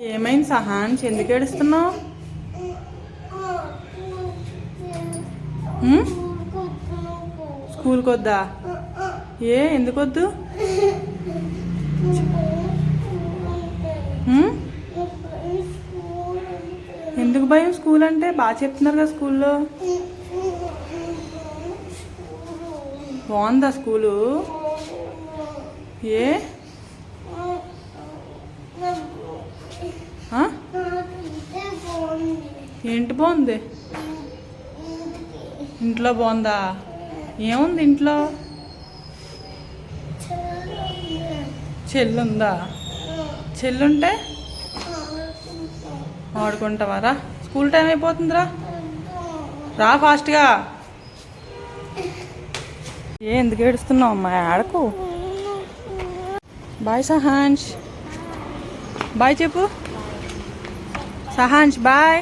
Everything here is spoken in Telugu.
ఏమైంది సహాన్స్ ఎందుకు ఏడుస్తున్నావు? స్కూల్కి వద్దా ఏ ఎందుకు వద్దు ఎందుకు భయం స్కూల్ అంటే బాగా చెప్తున్నారు కదా స్కూల్లో. బాగుందా స్కూలు? ఏ? ఏంటి బాగుంది? ఇంట్లో బాగుందా? ఏముంది ఇంట్లో? చెల్లుందా? చెల్లుంటే? ఆడుకుంటావారా? స్కూల్ టైం అయిపోతుందిరా? రా ఫాస్ట్గా. ఏ ఎందుకు ఏడుస్తున్నావు అమ్మా? ఆడకు. బాయ్ సహాన్స్ బాయ్ చెప్పు. సహాన్స్ బాయ్